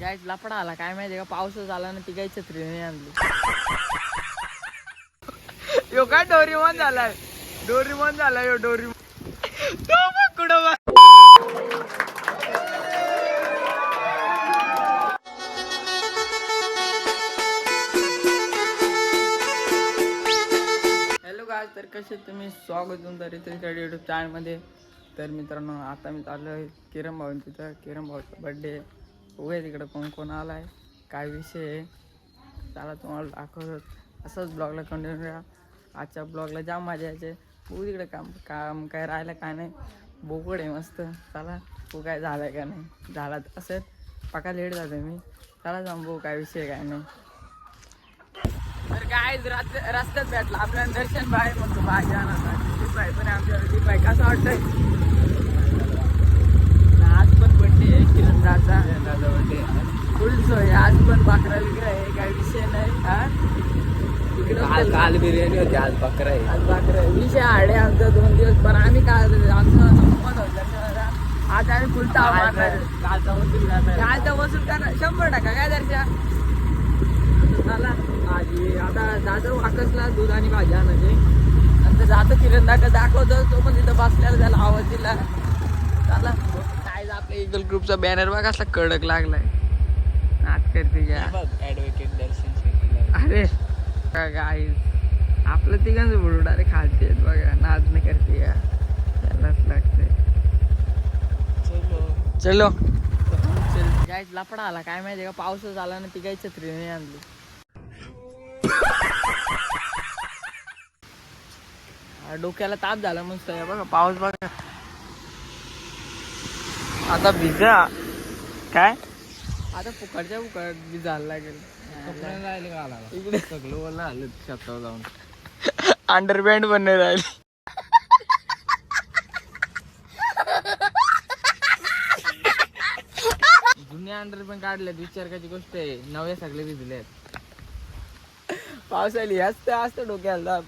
गायच लपडा आला. काय माहितीये का? पाऊसच आला ना ती काही छत्री नाही आणली. यो काय डोरीमॉन झालाय? डोरीमॉन झालाय यो डोरी कुठं हॅलो गाय तर कसे तुम्ही? स्वागत तुमचं रित्रीच्या युट्यूब चॅनलमध्ये तर मित्रांनो आता मी चाललो आहे किरण भाऊ तिथं किरण भाऊचा बड्डे बघूया तिकडं कोण कोण आला आहे काय विषय आहे. चला तुम्हाला दाखवत. असंच ब्लॉगला कंटिन्यू राहा आजच्या ब्लॉगला जाम मजा यायचे. बघू तिकडे काम काम काय राहिलं काय नाही. बोकड आहे मस्त. चला तू काय झालं का नाही. झाला तर असेल. पका लेट जातो मी. चला जाऊन बघू काय विषय काय नाही. तर काय रस्त्यात भेटला. आपल्याला दर्शन बाय म्हणतो. भाज्या दीपाय पण आमच्या दीपाय कसं वाटतंय आज पण दादा फुल सोय. आज पण बाकरा विकरा आहे. काही विषय नाही. हा? तिकडं काल बिर्याणी होती. आज बकरा आहे. आज बाकरा आहे. विषय आडे आमचा दोन दिवस पण आम्ही काय आमचं संपत होतं. आज आम्ही फुल ताव मारणार कालचा वसूल करणार काय तर वसूल करणार. शंभर टक्का. काय दर्शन झाला भाजी आता जातो वाकसला दूध आणि भाजी आणायचे. नंतर जातो किरणदाकडे दाखवतो. तो पण तिथं बसल्याला त्याला आवाज दिला. इगल ग्रुपचा बॅनर बघ असला कडक लागलाय. नाच करते ऍडव्होकेट दर्शन अरे काय आपलं तिघांचं बुडू डायरेक्ट खालते बघा. नाच नाही करते का त्यालाच लागते चलो. चलो. काय लपडा आला. काय माहिती का? पाऊसच आला ना ती काही छत्री नाही आणली. डोक्याला ताप झाला मस्त बघा पाऊस बघा. आता भिजा काय? आता फुकटच्या फुकट भिजायला लागेल कपड्याला राहिले का आला? इकडे. सगळं वरला आलं जाऊन. अंडरपॅन्ट पण नाही राहिली. जुने अंडरपॅन्ट काढलेत विचार करायची गोष्ट आहे. नवे सगळे भिजलेत. पावसाळी असतं असतं डोक्याला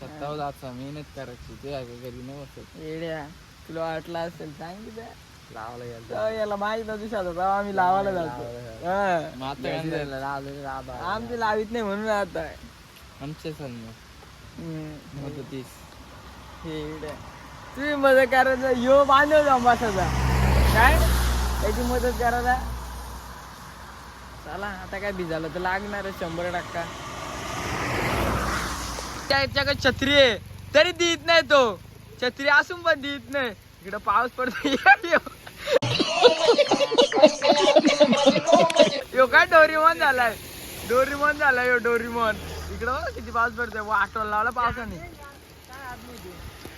छतावर जायचा मेहनत करायची. ते आहे घरी नाही बसत येड्या तुला वाटलं असेल सांगितलं लावला याला माहीत नव्हती शाळा आम्ही लावायला जातो हा. माता लावलं आमची लावित नाही म्हणून आता. आमचे सण हे. तुम्ही मदत करायचा यो बांधव जाऊ बसायचा काय? त्याची मदत करायला चला आता काय भिजालं तर लागणार शंभर टक्का. त्याच्याकडे छत्री आहे. तरी देत नाही तो. छत्री असून पण देत नाही. इकडं पाऊस पडतो यो. काय डोरीमॉन झालाय? डोरीमॉन झालाय यो डोरीमॉन. इकडं किती पाऊस पडतोय. वाटोला लावला पावसाने.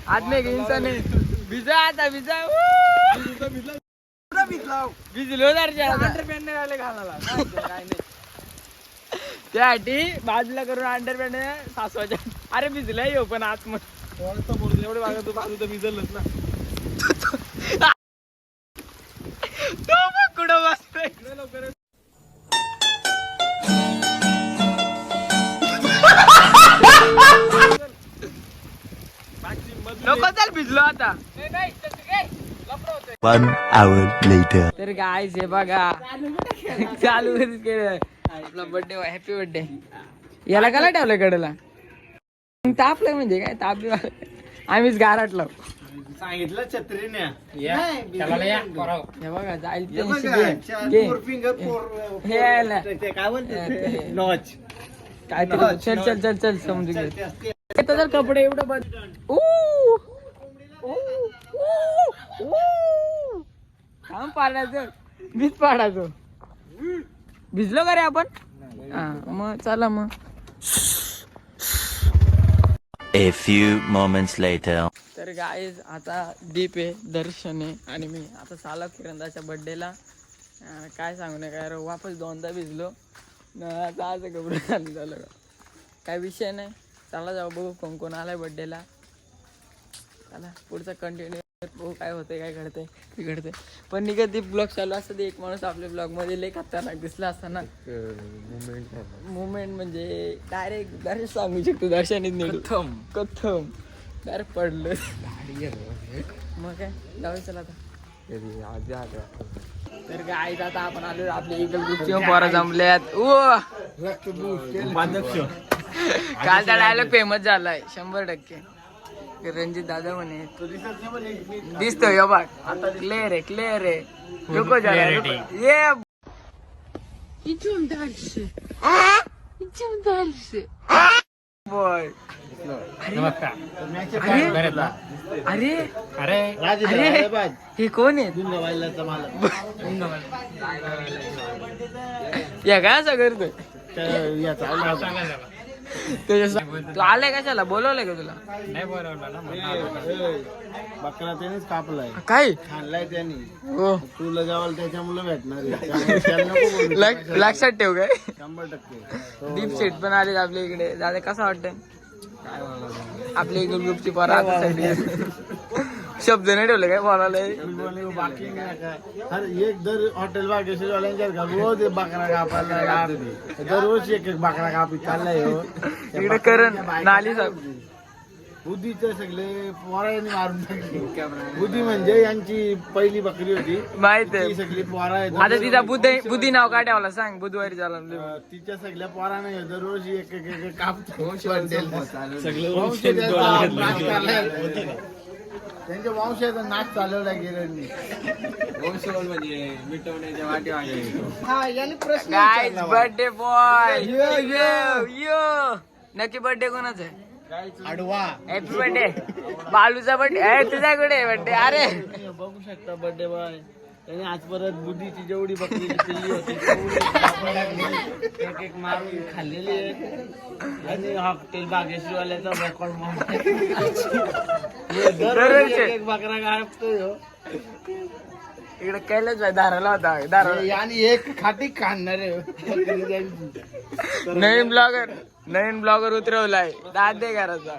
आदमी एक इंसान आहे भिजा आता भिजा भिजलो त्यासाठी बाजूला करून अंडरपॅन्ट सासवाच्या अरे भिजलाय यो पण आत मग एवढे मागं तू बाजू तर भिजलच ना तो बघ कुठं बसतोय नको चल भिजलो आता. One hour later. तर काय हे बघा. चालू केलं आपला बर्थडे हॅपी बर्थडे याला कला ठेवलं कडेला. तापलं म्हणजे काय? ताप. आम्हीच गारटलो सांगितलं छत्रीने. हे बघा जाईल त्यांची घे. घे. हे. यायला. काय ते- चल चल चल चल समजू घे. येतं तर कपडे एवढं बद. ऊ! ऊ, ऊ, ऊ. थांब पाडायचं मीच पाडायचो. भिजलो का रे आपण? हा मग चला मग. A few moments later. तर गाय आता दीप आहे दर्शन आहे आणि मी आता साला किरंदाच्या बड्डेला काय सांगू नये काय रे, वापस दोनदा भिजलो. न आता असं कपडे घालून झालं काय विषय नाही. चला जाऊ बघू कोण कोण आलाय बड्डेला चला पुढचा कंटिन्यू बघू काय होते काय घडते बिघडते पण निघत ती ब्लॉग चालू असतं ते एक माणूस आपल्या ब्लॉगमध्ये लय खतरनाक दिसला असताना मुवमेंट म्हणजे डायरेक्ट डायरेक्ट सांगू शकतो दर्शनीत निघू. प्रथम कथम. डायरेक्ट पडलं. मग काय? जाऊ चला आता. तर काय आता आपण आलो आपल्या इगल ग्रुपचे पोरं जमल्यात. ओ कालचा डायलॉग फेमस झालाय शंभर टक्के. रणजित दादा म्हणे दिसतो यो बघ. आता क्लिअर आहे क्लिअर आहे. रुको जरा रुको. ये. बॉय अरे अरे अरे हे कोण आहे या काय असं करतोय? तू आलाय कशाला बोलवलंय का तुला? बकरा त्यानेच कापलाय. काय? खाल्लाय त्याने. हो. तुला जेवायला त्याच्यामुळे भेटणार लक्षात ठेव काय? शंभर टक्के. तो डीप सेट पण आले आपल्या इकडे. दादा कसं वाटतंय? आपल्या इकडे ग्रुपची पोरं आता सगळी शब्द नाही ठेवले काय बोलायला बोलले, बाकी नाही काय अरे एक दर हॉटेल बागेश्वर वाल्यांच्या रोज एक बकरा कापायला. दररोज एक एक बकरा कापी चाललाय हो. इकडे करण नाली साहेब बुद्धीचे सगळे पोरांनी मारून टाकले. बुद्धी म्हणजे यांची पहिली बकरी होती. माहीत ती आहे सगळी पोरा आहेत. आता तिचा बुद्ध बुद्धी नाव काय ठेवला? सांग बुधवारी झाला तिच्या सगळ्या पोराने दररोज एक एक एक एक कापतो सगळे वंश त्यांचा नाश चाललाय. त्यांच्या वंशाचा नाश चालवला गेलेनी म्हणजे मिटवण्याच्या वाटी हा याने प्रश्न विचारला बर्थडे बॉय यो, यो यो नक्की बर्थडे कोणाचा आहे? आडवा. हॅपी बर्थडे बालूचा बर्थडे तुझा कुठे बर्थडे अरे. बघू शकता बर्थडे बॉय. त्याने आज परत बुद्धीची जेवढी बकरी पिल्ली होती तेवढी कापून टाकली. एक एक मारून खाल्लेली आहे. आणि हॉटेल बागेश्वरवाल्याचा बोकड दररोज एक एक बकरा हो. इकडे कैलाच भाई धाराला होता. धाराला आणि एक खाटी काढणार आहे. बकरी त्यांची. नवीन ब्लॉगर नवीन ब्लॉगर उतरवलाय. दाद दे घराचा.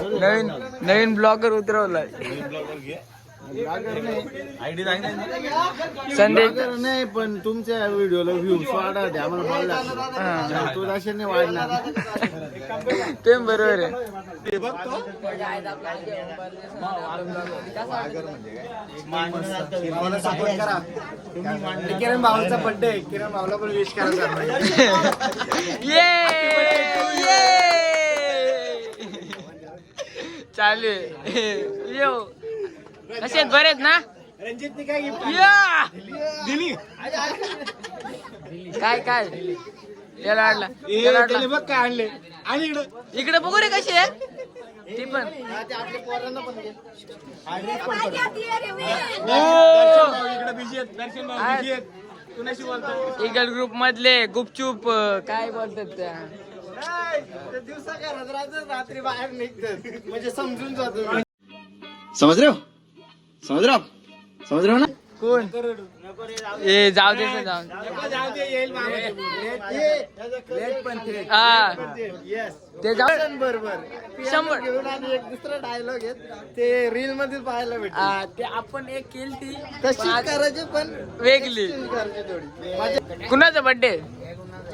नवीन नवीन ब्लॉगर उतरवलाय. नाही संदेश नाही पण तुमच्या व्हिडिओला व्ह्यूज वाढत आम्हाला बोलला तो अशाने वाढणार. ते बरोबर आहे. किरण भाऊचा बर्थडे किरण भाऊला पण विश करा ये ये चालू आहे यो कसे आहेत बरेच ना? रणजितने काय या! काय काय? याला आणला. बघ काय आणले. आणि इकडं. इकडे बघू रे कशी आहे. ती पण! बिझी आहेत. दर्शन भाऊ आहेत. कुणाशी बोलतो इगल ग्रुप मधले गुपचूप अं, काय बोलतात त्या? दिवसा घरात राहतात रात्री बाहेर निघतात. म्हणजे समजून जातो. समझ रहे हो समझ रहे हो आप समझ रहे हो ना कोण ए जाऊ दे ना, जाऊ दे. ते. हा. येस ते. जाऊ बरोबर शंभर. घेऊन आणि एक दुसरा डायलॉग आहेत ते रील मध्ये पाहायला भेटत हा, ते आपण एक केली ती. तशी करायची पण वेगळी. करायची थोडी माझ्या कुणाचा बर्थडे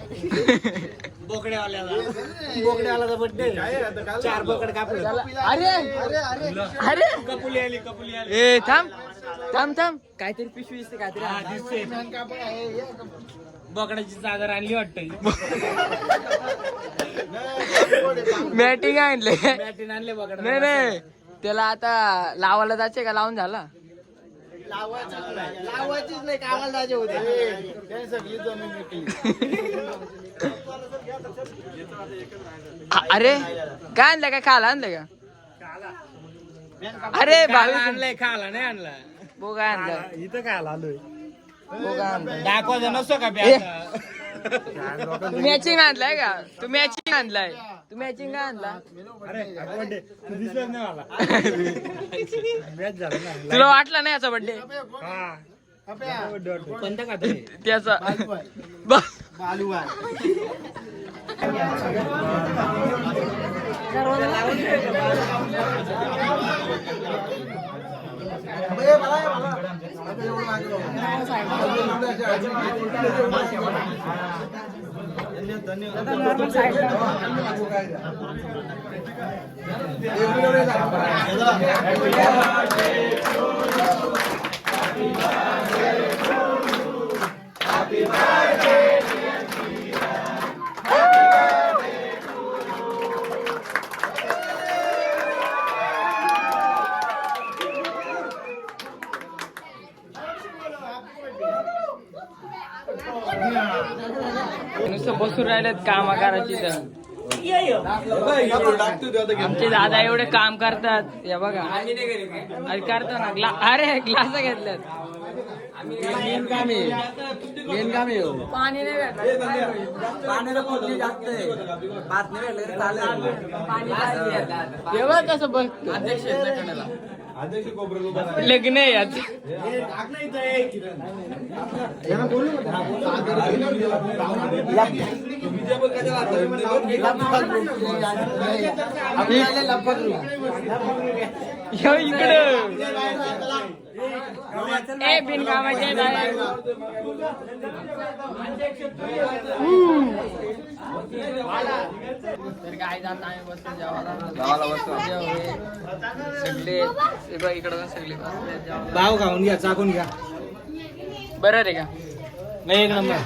बोकड्याला बर्थडे चार बोकड कापले. अरे अरे अरे. ए थांब थांब थांब. काहीतरी पिशवी दिसते काहीतरी बोकडाची चादर आणली वाटतं मॅटिंग आणले. पॅटीन आणले बोकडा नाही नाही. त्याला आता लावायला जायचे का? लावून झाला. लावायचीच नाही. लावायचीच नाही कामाला जायचे होते. सगळी जमीन अरे काय आणलं काय खायला आणलं का? अरे भावी आणलंय खाला नाही आणला. बो काय आणलं इथं काय आलोय. बो काय आणलं. दाखवायचा नसतो का? तू मॅचिंग आणलाय का? तू मॅचिंग आणलाय. तू मॅचिंग काय आणला तुला वाटला नाही याचा बर्थडे का ते त्याचा बस बालू धन्यवाद काम करायची तर आमचे दादा एवढे काम करतात. हे बघा. अरे करतो ना. ग्ला अरे ग्लास घेतल्यात पाणी नाही भेटलं. हे बघ कसं बघतो. लग्न आहे याच इकडं. ए बिनकामाचे बाहेर. तर काय जात आम्ही बसतो जेवायला. सगळे हे बघ इकडं पण सगळे. भाव खाऊन घ्या चाकून घ्या. बरं रे का? नाही एक नंबर.